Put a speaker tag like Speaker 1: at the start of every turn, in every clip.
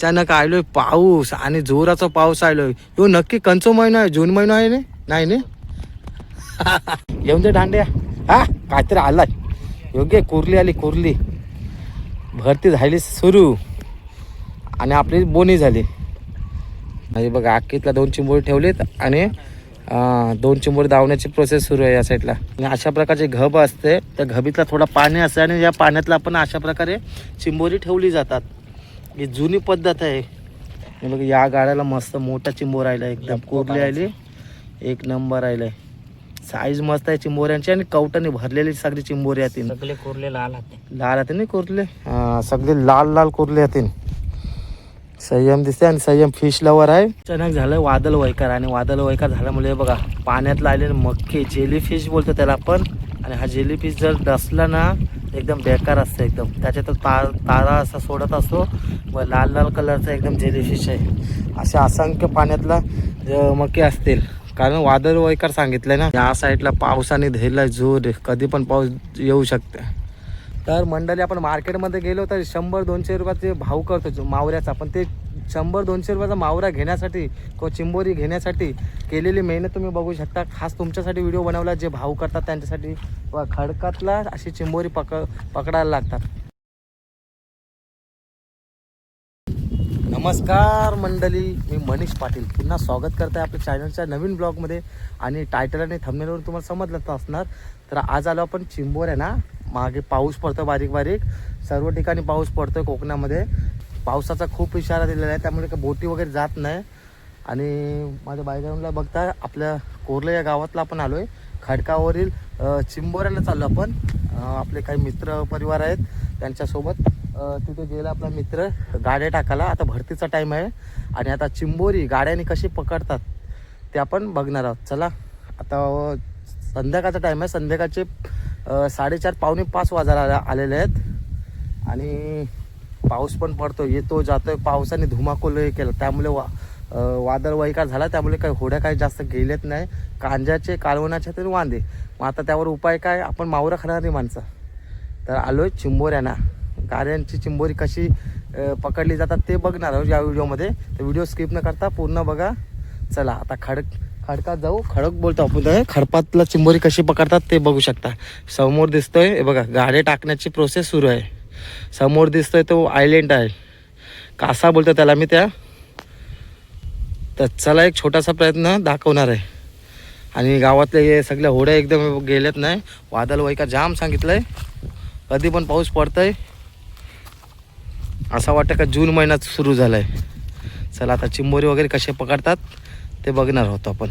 Speaker 1: अचानक आलोय पाऊस आणि जोराचा पाऊस आलोय यो नक्की कंचो महिना आहे जून महिना आहे ने नाही ने येऊन दे दांड्या. हा काहीतरी आलाय. योग्य कुर्ली आली कुर्ली. भरती झाली सुरू. आणि आपली बोनी झाली. म्हणजे बघा आखीतला दोन चिंबोरी ठेवलेत आणि दोन चिंबोरी धावण्याची प्रोसेस सुरू आहे या साईडला आणि अशा प्रकारचे घब असते. त्या घबीतला थोडा पाणी असते आणि या पाण्यातला आपण अशा प्रकारे चिंबोरी ठेवली जातात. ही जुनी पद्धत आहे. हे बघ या गाड्याला मस्त मोठा चिंबोर राहिला एकदम कुरली आली. एक नंबर राहिलाय साईज मस्त आहे चिंबोऱ्यांची आणि कवटाने भरलेली सगळी चिंबोरी आहेत.
Speaker 2: सगळे कोरले लाल हाते
Speaker 1: लाल आहेत नाही कुर्ले? हा सगळे लाल लाल कुर्ले आहेत. संयम दिसते आणि संयम फिश लवर आहे. अचानक झालं वादळ वैकार आणि वादळ वैकार झाल्यामुळे बघा पाण्यात आलेले मक्के जेली फिश बोलतो त्याला आपण. आणि हा जेली फिश जर डसला ना एकदम बेकार असतं एकदम. त्याच्यात तार तारा असा सोडत असतो. व लाल लाल कलरचा एकदम जेलिफिश आहे. असे असंख्य पाण्यातला अं, असतील. कारण वादळ वैकार सांगितलं ना या साईडला पावसाने धरलाय जोर कधी पण पाऊस येऊ शकते. तर मंडळी आपण मार्केटमध्ये गेलो तर शंभर दोनशे रुपयाचे भाव करतो जो मावऱ्याचा. पण ते शंभर दोनशे रुपयाचा मावरा घेण्यासाठी किंवा चिंबोरी घेण्यासाठी केलेली मेहनत तुम्ही बघू शकता. खास तुमच्यासाठी व्हिडिओ बनवला जे भाव करतात त्यांच्यासाठी व खडकातला अशी चिंबोरी पक पकडायला लागतात. नमस्कार मंडळी मी मनीष पाटील. पुन्हा स्वागत करत आहे आपल्या चॅनलच्या नवीन ब्लॉगमध्ये. आणि टायटल आणि थंबनेलवरून तुम्हाला समजलं असणार. तर आज आलो आपण चिंबोऱ्या ना मागे पाऊस पडतो बारीक बारीक. सर्व ठिकाणी पाऊस पडतोय कोकणामध्ये. पावसाचा खूप इशारा दिलेला आहे त्यामुळे काही बोटी वगैरे जात नाही. आणि माझ्या बायग्राऊंडला बघता आपल्या कोरले या गावातला आपण आलो आहे खडकावरील चिंबोऱ्याला चाललो आपण. आपले काही मित्र परिवार आहेत त्यांच्यासोबत. तिथे गेला आपला मित्र गाड्या टाकायला. आता भरतीचा टाईम आहे. आणि आता चिंबोरी गाड्याने कशी पकडतात ते आपण बघणार आहोत. चला आता संध्याकाळचा टाईम आहे. संध्याकाळचे साडेचार पावणे पाच वाजायला आलेले आहेत. आणि पाऊस पण पडतो येतो जातोय. पावसाने धुमाकूलही केलं. त्यामुळे वा वादळ वैकार झाला. त्यामुळे काही होड्या काही जास्त गेलेत नाही. कांज्याचे कालवणाचे तरी वांदे. मग आता त्यावर उपाय काय? आपण मावरं खाणारी माणसं. तर आलो आहे चिंबोऱ्यांना. गाड्यांची चिंबोरी कशी पकडली जातात ते बघणार आहोत या व्हिडिओमध्ये. तर व्हिडिओ स्किप न करता पूर्ण बघा. चला आता खडक खडकात जाऊ खडक बोलतो आपण खडपातला चिंबोरी कशी पकडतात ते बघू शकता. समोर दिसतोय हे बघा गाड्या टाकण्याची प्रोसेस सुरू आहे. समोर दिसतोय तो आयलंड आहे. कासा बोलतो त्याला मी त्या. तर चला एक छोटासा प्रयत्न दाखवणार आहे. आणि गावातले हे सगळ्या होड्या एकदम गेल्यात नाही. वादळ वैका जाम सांगितलंय. कधी पण पाऊस पडतंय. असं वाटतं का जून महिन्यात सुरू झालाय. चला आता चिंबोरी वगैरे कसे पकडतात. ते बघणार होतो आपण.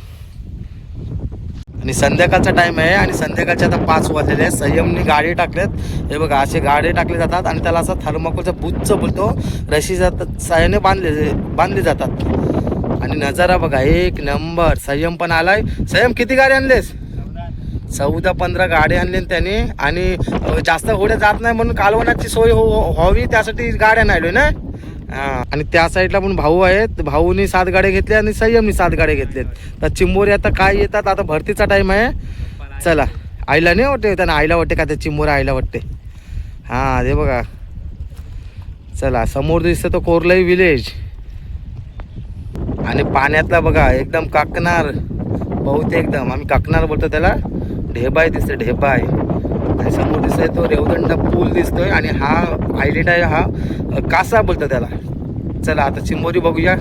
Speaker 1: आणि संध्याकाळचा टाईम आहे आणि संध्याकाळचे आता पाच वाजलेले आहे संयमने गाडी टाकलेत. हे बघा असे गाडी टाकले जातात आणि त्याला असं थर्माकोलचा बुच्च बोलतो. रशी जातात सायाने बांधले बांधले जातात. आणि नजारा बघा एक नंबर. संयम पण आलाय. संयम किती गाडी आणलेस? चौदा पंधरा गाडी आणली त्याने. आणि जास्त होड्या जात नाही म्हणून कालवणाची सोय हो हो- व्हावी त्यासाठी गाड्या नाही ना? हा, आणि त्या साईडला पण भाऊ आहेत. भाऊनी सात गाड्या घेतल्या आणि संयमनी सात गाड्या घेतल्यात. तर चिंबोरी आता काय येतात? आता भरतीचा टाइम आहे. चला. आईला नाही वाटते त्यांना आईला वाटते का ते चिंबोरी आईला वाटते? हां ते बघा. चला समोर दिसतं तो कोरलाई विलेज आणि पाण्यातला बघा एकदम काकणार. बहुतेक एकदम. आम्ही काकणार बोलतो त्याला. ढेबाय दिसते ढेबाय आणि समोर दिसतोय तो रेवदंड पूल दिसतोय आणि हा आयलंड आहे हा कासा बोलतो त्याला. चला आता चिंबोरी बघूया.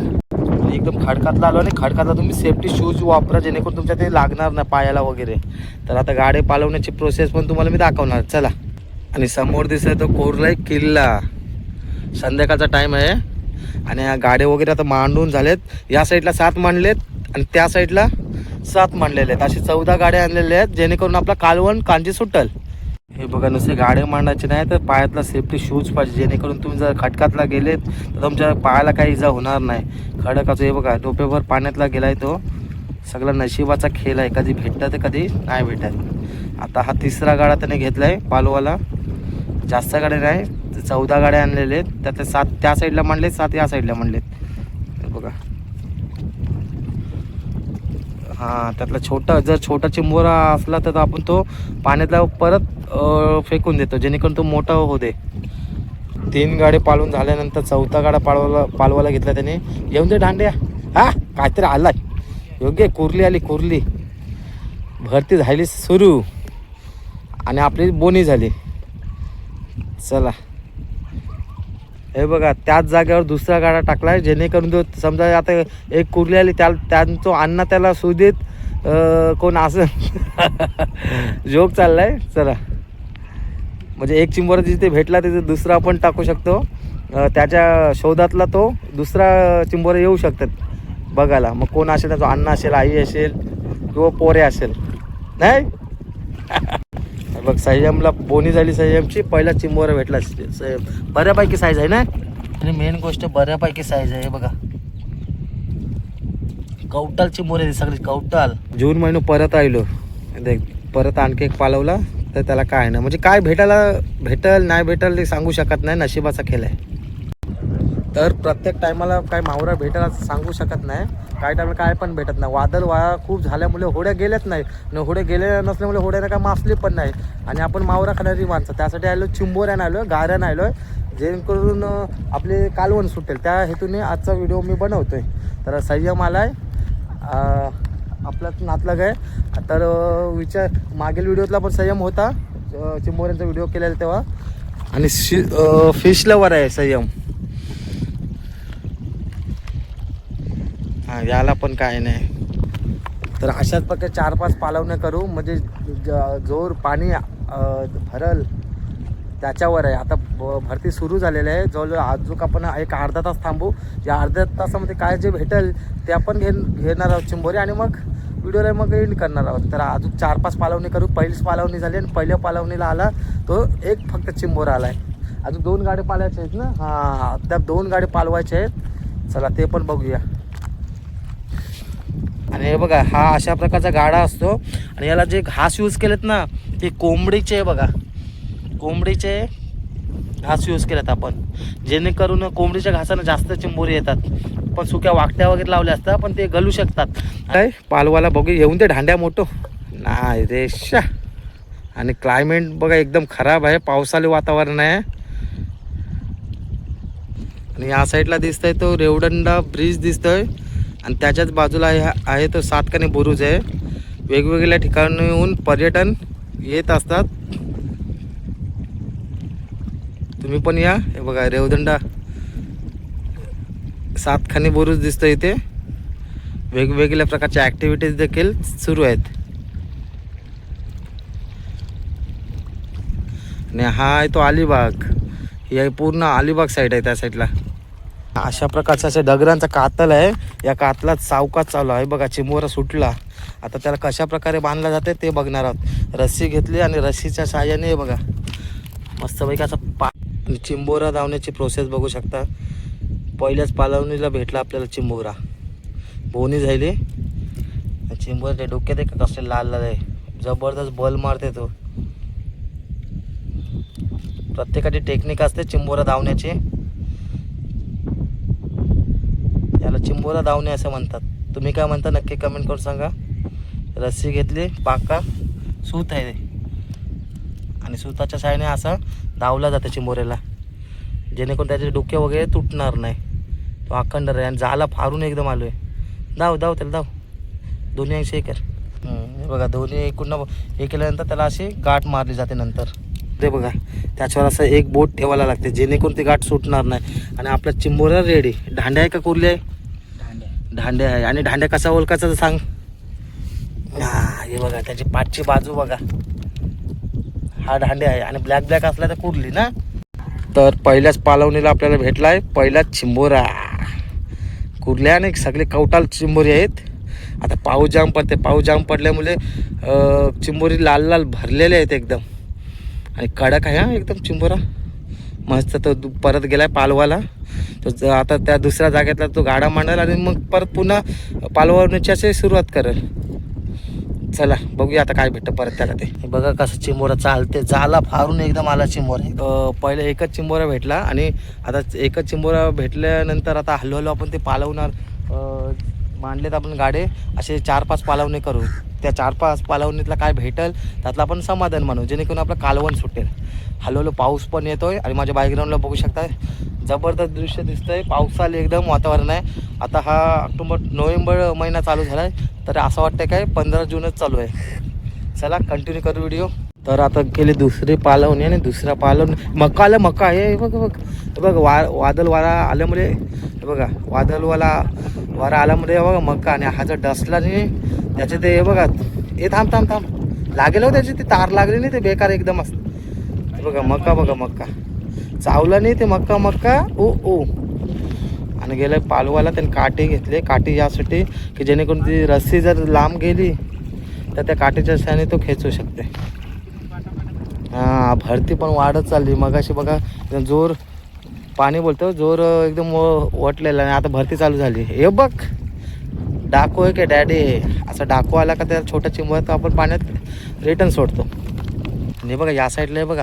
Speaker 1: एकदम खडकातला आलो आणि खडकातला तुम्ही सेफ्टी शूज वापरा जेणेकरून तुमच्या ते लागणार नाही पायाला वगैरे. तर आता गाडी पालवण्याची प्रोसेस पण तुम्हाला मी दाखवणार. चला. आणि समोर दिसतोय तो कोरलाई किल्ला. संध्याकाळचा टाईम आहे. आणि ह्या गाड्या वगैरे आता मांडून झालेत. या साईडला सात मांडलेत आणि त्या साईडला सात मांडलेले आहेत. असे चौदा गाड्या आणलेल्या आहेत जेणेकरून आपला कालवण कांजी सुटल हे बघा नुसते गाड्या मांडायचे नाही तर पायातला सेफ्टी शूज पाहिजे जेणेकरून तुम्ही जर खटकातला गेलेत तर तुमच्या पायाला काही इजा होणार नाही. खडकाचं हे बघा डोपेवर पाण्यातला गेलाय तो. सगळा नशिबाचा खेळ आहे कधी भेटतं तर कधी नाही भेटत. आता हा तिसरा गाडा त्याने घेतलाय पालवाला. जास्त गाड्या नाही चौदा गाड्या आणलेले आहेत. त्यातले सात त्या साईडला मांडलेत सात या साईडला मांडलेत. हे बघा. हां त्यातला छोटा जर छोटा चिंबोरा असला तर आपण तो पाण्यातला परत फेकून देतो जेणेकरून तो मोठा होऊ दे. तीन गाड्या पाळून झाल्यानंतर चौथा गाडा पाळवायला पालवायला घेतला त्याने. येऊन दे दांड्या. हा काहीतरी आलाय. योग्य कुर्ली आली कुर्ली. भरती झाली सुरू. आणि आपली बोनी झाली. चला. हे बघा त्याच जागेवर दुसरा गाडा टाकलाय जेणेकरून तो समजा आता एक कुर्ली आली त्या त्यांचं अण्णा त्याला सुदेत कोण असं जोक चाललाय. चला. म्हणजे एक चिंबर जिथे भेटला तिथे दुसरा आपण टाकू शकतो. त्याच्या शोधातला तो दुसरा चिंबर येऊ शकतात बघायला. मग कोण असेल त्याचा? अण्णा असेल आई असेल किंवा पोरे असेल. नाही? बघ संयमला बोनी झाली संयमची पहिला चिंबोरा भेटला संयम. बऱ्यापैकी साईज आहे ना? आणि मेन गोष्ट बऱ्यापैकी साईज आहे बघा. कवटाल चिंबोरे आहे सगळे कवटाल. जून महिना परत आलो देख परत आणखी एक पालवला. तर त्याला काय ना म्हणजे काय भेटायला भेटल नाही भेटल ते सांगू शकत नाही नशिबाचा खेळ आहे. तर प्रत्येक टायमाला काय मावरा भेटेल असं सांगू शकत नाही. काही टायमाला काय पण भेटत नाही. वादळ वाया खूप झाल्यामुळे होड्या गेल्याच नाही. आणि होड्या गेल्या नसल्यामुळे होड्याला काय मासली पण नाही. आणि आपण मावरा खाणारी माणसं त्यासाठी आलो चिंबोऱ्यानं आलो आहे गाऱ्यानं आलो आहे जेणेकरून आपले कालवण सुटेल. त्या हेतूने आजचा व्हिडिओ मी बनवतो आहे तर संयम आला आहे आपला नातलग आहे. तर विचार मागील व्हिडिओतला पण संयम होता. चिंबोऱ्यांचा व्हिडिओ केलेला तेव्हा. आणि शि फिश लवर आहे संयम. हा याला पण काय नाही. तर अशाच प्रकारे चार पाच पालवण्या करू. म्हणजे जोर पाणी भरल त्याच्यावर आहे. आता भरती सुरू झालेली आहे. जवळजवळ अजून आपण एक अर्धा तास थांबू. या अर्ध्या तासामध्ये काय जे भेटेल ते आपण घे घेणार आहोत चिंबोरी. आणि मग व्हिडिओला मग एंड करणार आहोत. तर अजून चार पाच पालवणी करू. पहिलीच पालवणी झाली आणि पहिल्या पालवणीला आला तो एक फक्त चिंबोरा आला आहे अजून दोन गाडी पालायच्या आहेत ना? हां त्या दोन गाडी पालवायच्या आहेत. चला ते पण बघूया. आणि हे बघा हा अशा प्रकारचा गाडा असतो. आणि याला जे घास यूज केलेत ना ते कोंबडीचे आहे बघा. कोंबडीचे घास यूज केल्यात आपण. जेणेकरून कोंबडीच्या घासानं जास्त चिंबोरी येतात. पण सुक्या वाकट्या वगैरे लावल्या असतात पण ते गलू शकतात. काय? पालवाला बघू येऊन ते ढांड्या मोठो. नाही रे शा. आणि क्लायमेट बघा एकदम खराब आहे. पावसाळी वातावरण आहे. आणि या साईडला दिसतंय तो रेवडंडा ब्रिज दिसतोय. आणि त्याच्याच बाजूला आहे आहे तो सातकाने बुरुज आहे. वेगवेगळ्या ठिकाणाहून पर्यटन येत असतात. तुम्ही पण या. हे बघा रेवदंडा. सातखानी बुरुज दिसतो इथे. वेगवेगळ्या प्रकारच्या ॲक्टिव्हिटीज देखील सुरू आहेत. आणि हा आहे तो अलिबाग. ही पूर्ण अलिबाग साईड आहे त्या साईडला अशा प्रकारचा अशा डगरांचा कातल आहे. या कातलात सावकाच चालू आहे. बघा चिमोरा सुटला. आता त्याला कशा प्रकारे बांधला जाते ते बघणार आहोत. रस्सी घेतली आणि रस्सीच्या साह्याने बघा. मस्तपैकी असा पा चिंबोरा धावण्याची प्रोसेस बघू शकता. पहिल्याच पालवणीला भेटला आपल्याला चिंबोरा. बोनी झाली. चिंबोरा ते डोक्यात एक कसले लाल लाल आहे. जबरदस्त बल मारते तो. प्रत्येकाची टेक्निक असते चिंबोरा धावण्याची. याला चिंबोरा धावणे असं म्हणतात. तुम्ही काय म्हणता नक्की कमेंट करून सांगा. रस्सी घेतली पाका सूत आहे. आणि सुताच्या साहाय्याने असं धावला जातं चिंबोऱ्याला. जेणेकरून त्याचे डोके वगैरे तुटणार नाही. तो अखंड आहे आणि जाला फारून एकदम आलो आहे धाव धाव त्याला धाव. दोन्ही अंश हे कर. हे बघा दोन्ही एकूण हे केल्यानंतर त्याला अशी गाठ मारली जाते नंतर. ते बघा त्याच्यावर असं एक बोट ठेवायला लागते जेणेकरून ती गाठ सुटणार नाही. आणि आपला चिंबोरा रेडी दांड्या आहे का कुर्ली आहे? दांड्या आहे. आणि दांड्या कसा ओळखायचा तर सांग. हा हे बघा त्याची पाठची बाजू बघा. हा दांड्या आहे आणि ब्लॅक ब्लॅक असला तर कुर्ली ना? तर पहिल्याच पालवणीला आपल्याला भेटला आहे पहिलाच चिंबोरा. कुर्ल्या आणि सगळे कवटाल चिंबोरी आहेत. आता पाऊस जाम पडते. पाऊस जाम पडल्यामुळे चिंबोरी लाल लाल भरलेले आहेत एकदम. आणि कडक आहे हा एकदम चिंबोरा. मस्त तो परत परत गेलाय पालवाला. तो आता त्या दुसऱ्या जागेतला तो गाडा मांडेल आणि मग परत पुन्हा पालवण्याची असे सुरुवात करेल. चला बघूया आता काय भेटतं परत त्याला ते. बघा कसं चिंबोरा चालते. जाला फारून एकदम आला चिंबोरा पहिलं एकच चिंबोरा भेटला आणि आता एकच चिंबोरा भेटल्यानंतर आता हळूहळू आपण ते पालवणार. मांडलेत आपण गाडे असे चार पाच पालवणे करू. त्या चार पाच पालवणीतला काय भेटेल त्यातलं आपण समाधान मानू जेणेकरून आपलं कालवण सुटेल. हळूहळू पाऊस पण येतोय आणि माझ्या बॅकग्राऊंडला बघू शकताय जबरदस्त दृश्य दिसतंय. पावसाला एकदम वातावरण आहे. आता हा ऑक्टोबर नोव्हेंबर महिना चालू झाला आहे तर असं वाटतं काय पंधरा जूनच चालू आहे. चला कंटिन्यू करू व्हिडिओ तर आता केले दुसरे पालवणे आणि दुसरा पालवणे. मका आलं मका हे बघ बघ. बघ वा वादळ वारा आल्यामुळे हे बघा वादलवाला वारा आल्यामुळे हे बघा मका आणि हा जर डसला नाही त्याचे ते हे बघा हे थांब थांब थांब. लागेल हो त्याची ती तार लागली नाही ते बेकार एकदम असतं. बघा मका बघा मका. चावला नाही ते मक्का मक्का ओ ओ. आणि गेलं पालवाला त्यांनी काटे घेतले. काटे यासाठी की जेणेकरून ती रस्सी जर लांब गेली तर त्या काटेच्या साने तो खेचू शकते. हां भरती पण वाढत चालली. मग अशी बघा एकदम जोर पाणी बोलतो जोर एकदम व- वटलेला आणि आता भरती चालू झाली. हे बघ डाकू आहे की डॅडी? असा डाकू आला का त्याला छोटा चिंबळ तर आपण पाण्यात रिटर्न सोडतो. आणि हे बघा या साईडला हे बघा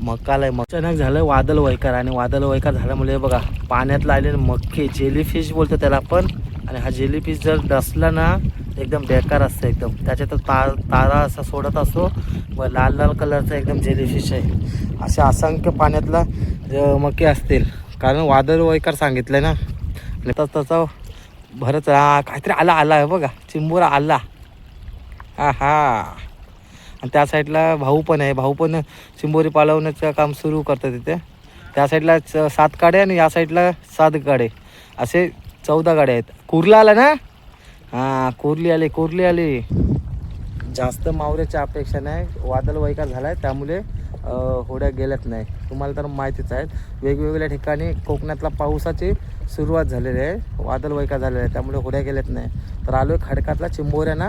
Speaker 1: मकाला आहे अचानक झालं वादळ वैकार आणि वादळ वैकार झाल्यामुळे हे बघा पाण्यात लागलेले मक्के जेलीफिश बोलतो त्याला आपण. आणि हा जेलीफिश जर डसला ना एकदम बेकार असतं एकदम. त्याच्यात तार तारा असा सोडत असतो. व लाल लाल कलरचा एकदम जेलीफिश आहे. अशा असंख्य पाण्यातला मके मक्के असतील. कारण वादळ वैकार सांगितलं ना. आणि तस तसं भरत हा काहीतरी आला आला आहे बघा. चिंबोरा आला. हा हा. आणि त्या साईडला भाऊ पण आहे. भाऊ पण चिंबोरी पालवण्याचं काम सुरू करतं तिथे त्या साईडला च- सात काडे आणि या साईडला सात गाडे. असे चौदा गाड्या आहेत. कुर्ला आला ना? हां कोरली आली कोरली आली. जास्त मावऱ्याच्या अपेक्षा नाही वादळ वैकार झाला आहे त्यामुळे होड्या गेल्यात नाही. तुम्हाला तर माहितीच आहेत वेगवेगळ्या ठिकाणी कोकणातला पावसाची सुरुवात झालेली आहे वादळ वैका झालेला आहे त्यामुळे होड्या गेल्यात नाही. तर आलो आहे खडकातला चिंबोऱ्यांना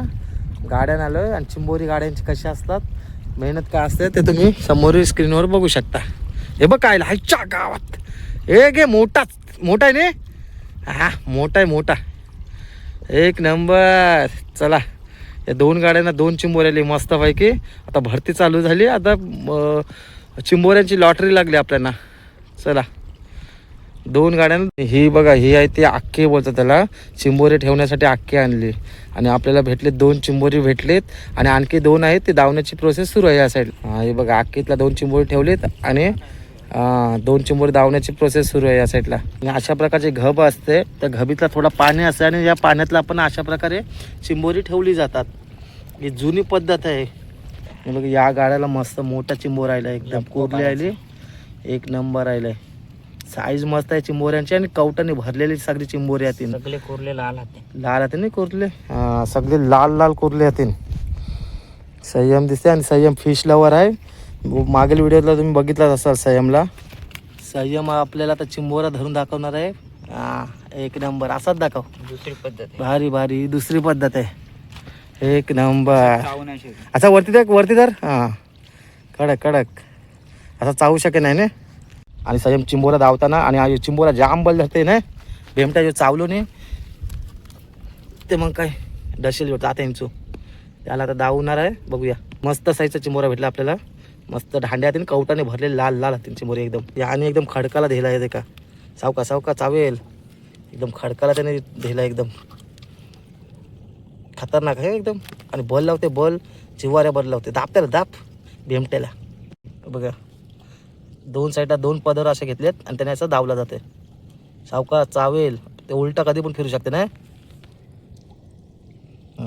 Speaker 1: गाड्यानं आलो आहे आणि चिंबोरी गाड्यांची कशी असतात मेहनत काय असते ते तुम्ही समोरील स्क्रीनवर बघू शकता. हे बघ काय हायच्या गावात. ए गे मोठाच मोठा आहे ने? हा मोठा आहे मोठा. एक नंबर. चला. या दोन गाड्यांना दोन चिंबोऱ्याली मस्तपैकी. आता भरती चालू झाली. आता चिंबोऱ्यांची लॉटरी लागली आपल्याला. चला. दोन गाड्यांना ही बघा ही आहे ती आक्के बोलतात त्याला. चिंबोरे ठेवण्यासाठी आक्के आणली. आणि आपल्याला भेटले दोन चिंबोरी भेटलेत. आणि आणखी दोन आहेत ते दावण्याची प्रोसेस सुरू आहे या साईड हे बघा आक्कीतला दोन चिंबोरी ठेवलेत. आणि दोन चिंबोरी दावण्याची प्रोसेस सुरू आहे या साईडला आणि अशा प्रकारचे घब असते त्या घबीतला थोडा पाणी असते आणि या पाण्यातला आपण अशा प्रकारे चिंबोरी ठेवली जातात. ही जुनी पद्धत आहे. बघ या गाड्याला मस्त मोठा चिंबोर राहिला एकदम कोरली आली एक नंबर राहिलाय साईज मस्त आहे चिंबोऱ्यांची आणि कवटाने भरलेली सगळी चिंबोरी आहेत
Speaker 2: सगळे कोरले लाल होते
Speaker 1: लाल आहेत नाही कोरले? हा सगळे लाल लाल कोरले आहेत संयम दिसते आणि संयम फिश लवर आहे. मागील व्हिडिओला तुम्ही बघितलाच असाल संयमला. संयम आपल्याला आता चिंबोरा धरून दाखवणार आहे. हा. एक नंबर. असाच दाखव.
Speaker 2: दुसरी पद्धत
Speaker 1: भारी भारी. दुसरी पद्धत आहे. एक नंबर. असा वरती धर वरती धर. हां. कडक कडक. असा चावू शके नाही ना आणि संयम चिंबोरा धावताना आणि हा चिंबोरा जाम बल धरते ना भेमटा जो चावलो नाही ते मग काय डशेल होतं आता यांचू त्याला आता धावणार आहे. बघूया. मस्त साईजचा चिंबोरा भेटला आपल्याला. मस्त दांड्यात आणि कवटाने भरले लाल लाल त्यांची मोरी एकदम. आणि एकदम खडकाला धेला येते का सावका सावका चावेल. एकदम खडकाला त्याने धेला एकदम. खतरनाक आहे एकदम. आणि बल लावते बल. जिवाऱ्या बल लावते. दाब त्याला दाब. भेमट्याला बघा. दोन साईडला दोन पदर असे घेतलेत आणि त्याने असं दावला जाते सावका चावेल. ते उलटा कधी पण फिरू शकते ना?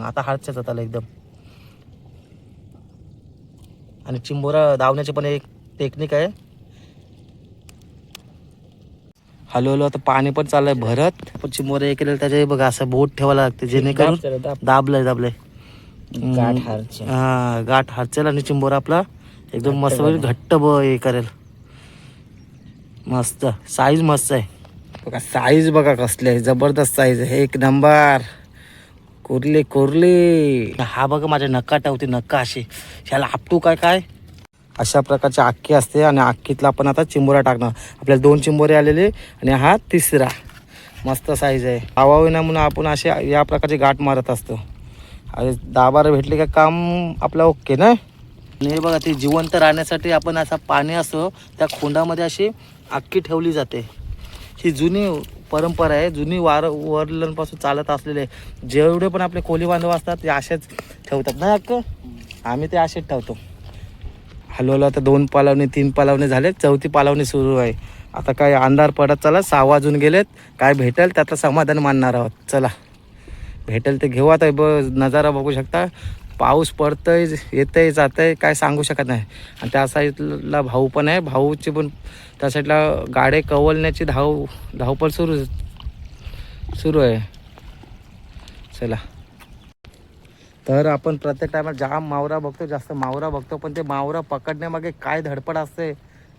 Speaker 1: आता हाडच्याच जाताला एकदम. आणि चिंबोरा धावण्याची पण एक टेक्निक आहे. हळू हळू आता पाणी पण चाललंय भरत. पण चिंबोरा हे केलेलं त्याच्या बघा असं बोट ठेवायला लागते जेणेकरून. दाबलंय दाबलंय.
Speaker 2: गाठ हारचे.
Speaker 1: हा गाठ हारचेल आणि चिंबोरा आपला एकदम मस्त घट्ट ब हे करेल. मस्त. साईज मस्त आहे. बघा साईज बघा कसली आहे. जबरदस्त साईज आहे. एक नंबर कोरले कोरले. हा बघा माझ्या नका ठेवते नका अशी. ह्याला आपटू काय काय? अशा प्रकारची आख्खी असते आणि आक्कीतला आपण आता चिंबोरा टाकणार आपल्याला दोन चिंबोरे आलेले आणि हा तिसरा. मस्त साईज आहे. हवा ना म्हणून आपण असे या प्रकारचे गाठ मारत असतो. आणि दहा बारा भेटले का काम आपलं ओके ना? आणि हे बघा ते जिवंत राहण्यासाठी आपण असा पाणी असतो त्या खोंडामध्ये अशी आखी ठेवली जाते. ही जुनी परंपरा आहे जुनी वार वरलांपासून चालत असलेले जेवढे पण आपले कोली बांधव असतात ते असेच ठेवतात. ना अक्क? आम्ही ते असेच ठेवतो. हलवलं आता दोन पालावणी तीन पालावणी झाले चौथी पालावणी सुरू आहे. आता काय अंधार पडत चला सहा वाजून गेलेत. काय भेटेल त्याचं समाधान मानणार आहोत. चला. भेटेल ते घेऊ आता ब नजारा बघू शकता. पाऊस पडतंय येतंय जातंय काय सांगू शकत नाही. आणि त्या साईडला भाऊ पण आहे भाऊची पण त्या साईडला गाडे कवलण्याची धाव धावपळ सुरू सुरू आहे. चला. तर आपण प्रत्येक टायमाला जाम मावरा बघतो जास्त मावरा बघतो पण ते मावरा पकडण्यामागे काय धडपड असते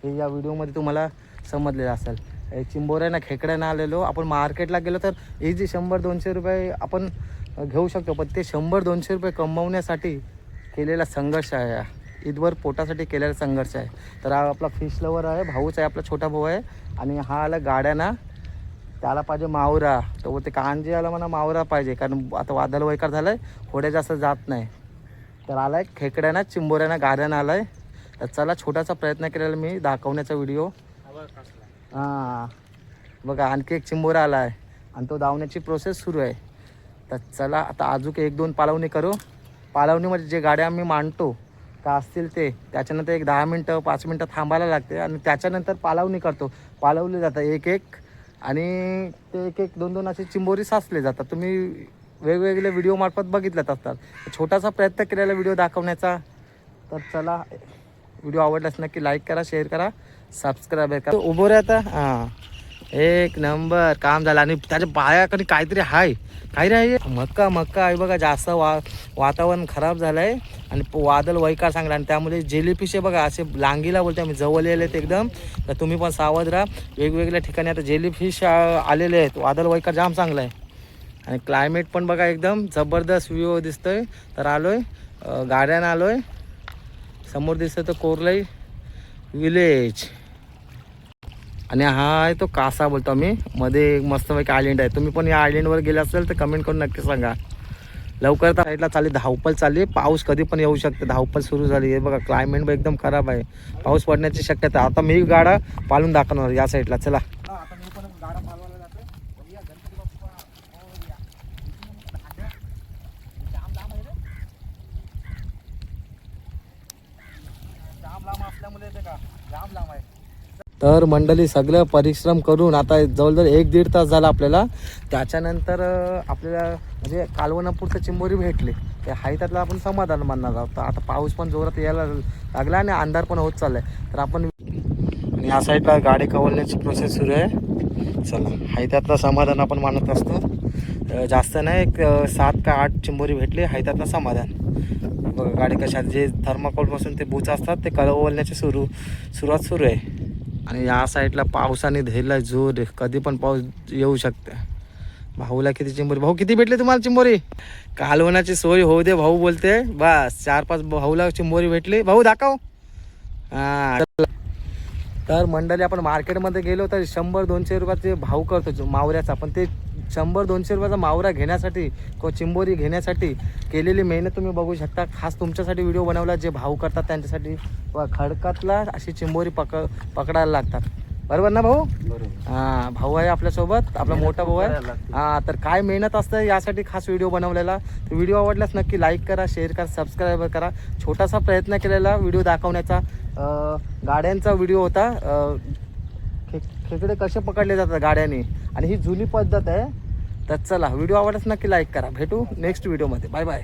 Speaker 1: हे या व्हिडिओमध्ये तुम्हाला समजलेलं असेल. हे चिंबोऱ्यानं खेकड्यानं आलेलो आपण मार्केटला गेलो तर इझी शंभर दोनशे रुपये आपण घेऊ शकतो पण ते शंभर दोनशे रुपये कमवण्यासाठी केलेला संघर्ष आहे हा. ईदवर पोटासाठी केलेला संघर्ष आहे. तर हा आपला फिश लवर आहे भाऊच आहे आपला छोटा भाऊ आहे. आणि हा आला गाड्याना. त्याला पाहिजे मावरा. तर ते कांजी आला म्हणा मावरा पाहिजे कारण आता वादळ वैकार झालं आहे होड्या जास्त जात नाही. तर आलाय खेकड्यांना चिंबोऱ्यानं गाड्यानं आलाय. तर चला छोटासा प्रयत्न केलेला मी दाखवण्याचा व्हिडिओ. हां. बघा आणखी एक चिंबोरा आला आहे आणि तो धावण्याची प्रोसेस सुरू आहे. तर चला आता अजून एक दोन पालवणी करू. पालवणीमध्ये जे गाड्या आम्ही मांडतो का असतील ते त्याच्यानंतर एक दहा मिनटं पाच मिनटं थांबायला लागते आणि त्याच्यानंतर पालवणी करतो. पालवली जातं एक एक आणि ते एक एक दोन दोन असे चिंबोरी साचले जातात. तुम्ही वेगवेगळे व्हिडिओ मार्फत बघितल्यात असतात. छोटासा प्रयत्न केलेला व्हिडिओ दाखवण्याचा. तर चला व्हिडिओ आवडल्यास नक्की लाईक करा शेअर करा सबस्क्राईब करा. उभं राहता हां. एक नंबर काम झालं आणि त्याच्या बायाकडे काहीतरी हाय. काय रे आहे? मक्का मक्का. आहे बघा जास्त वा वातावरण खराब झालं आहे आणि वादळ वैकार चांगला आणि त्यामुळे जेलीफिशे बघा असे लांगीला बोलते आम्ही जवळ आहेत एकदम. तर तुम्ही पण सावध राहा. वेगवेगळ्या ठिकाणी आता जेलीफिश आलेले आहेत. वादळ वैकार जाम चांगला आहे. आणि क्लायमेट पण बघा एकदम जबरदस्त व्ह्यू दिसतोय. तर आलोय आहे गाड्यानं आलोय. समोर दिसतं तर कोरलाई विलेज आणि हा आहे तो कासा बोलतो आम्ही. मध्ये एक मस्तपैकी आयलंड आहे. तुम्ही पण या आयलंडवर गेले असेल तर कमेंट करून नक्की सांगा. लवकर तर साईडला चालली. धावपल चालली. पाऊस कधी पण येऊ शकते. धावपल सुरू झाली. हे बघा क्लायमेट एकदम खराब आहे. पाऊस पडण्याची शक्यता आता मी गाडा पालून दाखवणार या साईडला चला. लांब असल्यामुळे का? जाम लांब आहे. तर मंडळी सगळं परिश्रम करून आता जवळजवळ एक दीड तास झाला आपल्याला. त्याच्यानंतर आपल्याला म्हणजे कालवणापुरतं चिंबोरी भेटली. ते हाय त्यातलं आपण समाधान मानणार आहोत. तर आता पाऊस पण जोरात यायला लागला आणि अंधार पण होत चाललाय. तर आपण आणि या साईडला गाडी कवलण्याची प्रोसेस सुरू आहे. चला हाय त्यातलं समाधान आपण मानत असतो. जास्त नाही एक सात का आठ चिंबोरी भेटली हाय त्यातलं समाधान. बघा गाडी कशा जे थर्माकोलपासून ते बूच असतात ते कवलण्याची सुरू सुरुवात सुरू आहे. आणि या साईडला पावसाने धरला जोर कधी पण पाऊस येऊ शकते. भाऊला किती चिंबोरी भाऊ किती भेटले तुम्हाला चिंबोरी? कालवणाची सोय होऊ दे भाऊ बोलते. बस चार पाच भाऊला चिंबोरी भेटली. भाऊ दाखव. हा. तर मंडळी आपण मार्केटमध्ये गेलो तर शंभर दोनशे रुपयाचे भाव करतो जो मावऱ्याचा. पण ते शंभर दोनशे रुपयाचा मावरा घेण्यासाठी किंवा चिंबोरी घेण्यासाठी केलेली मेहनत तुम्ही बघू शकता. खास तुमच्यासाठी व्हिडिओ बनवला जे भाव करतात त्यांच्यासाठी. व खडकातला अशी चिंबोरी पक पकडायला लागतात. बरोबर ना भाऊ? हा भाऊ आहे आपल्यासोबत. आपला मोठा भाऊ आहे. हा तर काय मेहनत असतं यासाठी खास व्हिडिओ बनवलेला. तर व्हिडिओ आवडल्यास नक्की लाईक करा शेअर करा सबस्क्राईब करा. छोटासा प्रयत्न केलेला व्हिडिओ दाखवण्याचा. गाड्यांचा व्हिडिओ होता. खेकडे कसे पकडले जातात गाड्याने? आणि ही जुनी पद्धत आहे. तर चला व्हिडिओ आवडच नक्की लाईक करा. भेटू नेक्स्ट व्हिडिओमध्ये बाय बाय